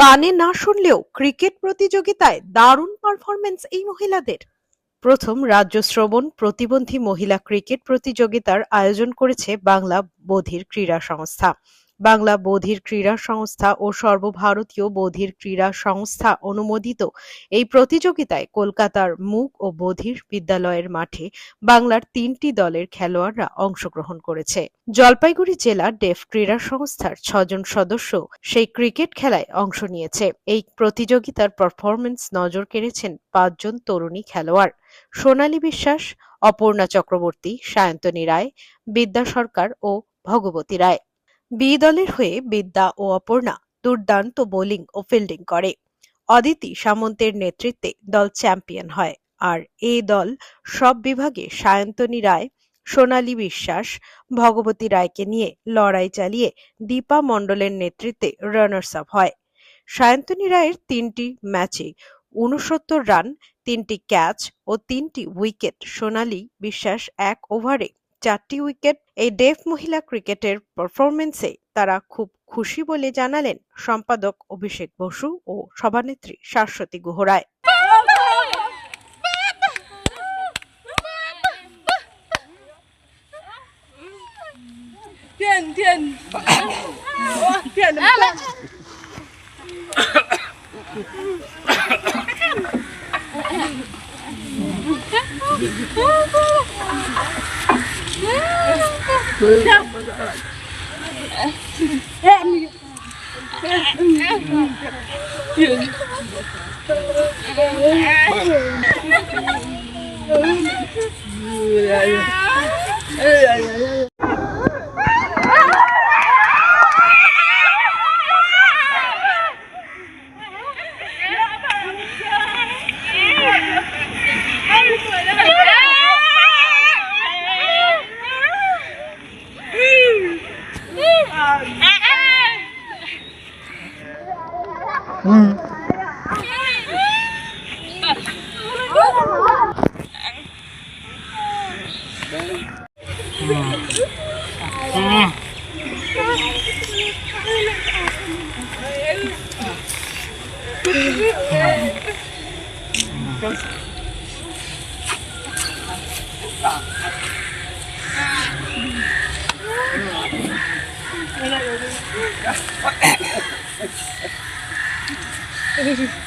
কানে না শুনলেও ক্রিকেট প্রতিযোগিতায় দারুণ পারফরমেন্স এই মহিলাদের। প্রথম রাজ্য শ্রবণ প্রতিবন্ধী মহিলা ক্রিকেট প্রতিযোগিতার আয়োজন করেছে বাংলা বধির ক্রীড়া সংস্থা। বাংলা বধির ক্রীড়া সংস্থা ও সর্বভারতীয় বধির ক্রীড়া সংস্থা অনুমোদিত এই প্রতিযোগিতায় কলকাতার মুক ও বধির বিদ্যালয়ের মাঠে বাংলার তিনটি দলের খেলোয়াড়রা অংশগ্রহণ করেছে। জলপাইগুড়ি জেলা ডেফ ক্রীড়া সংস্থার ছজন সদস্য সেই ক্রিকেট খেলায় অংশ নিয়েছে। এই প্রতিযোগিতার পারফরমেন্স নজর কেড়েছেন পাঁচজন তরুণী খেলোয়াড়। সোনালী বিশ্বাস, অপর্ণা চক্রবর্তী, সায়ন্তনী রায়, বিদ্যা সরকার ও ভগবতী রায়। বি দলের হয়ে বিদ্যা ও অপর্ণা দুর্দান্ত বোলিং ও ফিল্ডিং করে। অদিতি সামন্তের নেতৃত্বে দল চ্যাম্পিয়ন হয় আর এই দল সব বিভাগে সায়ন্তনী রায়, সোনালী বিশ্বাস, ভগবতী রায়কে নিয়ে লড়াই চালিয়ে দীপা মণ্ডলের নেতৃত্বে রানার্স আপ হয়। সায়ন্তনী রায়ের তিনটি ম্যাচে উনসত্তর রান, তিনটি ক্যাচ ও তিনটি উইকেট সোনালী বিশ্বাস এক ওভারে চারটি উইকেট এই ডেফ মহিলা ক্রিকেটের পারফরমেন্সে তারা খুব খুশি বলে জানালেন সম্পাদক অভিষেক বসু ও সভানেত্রী Shashwati Guharoy Yeah. ừ. À. Ah. Oh.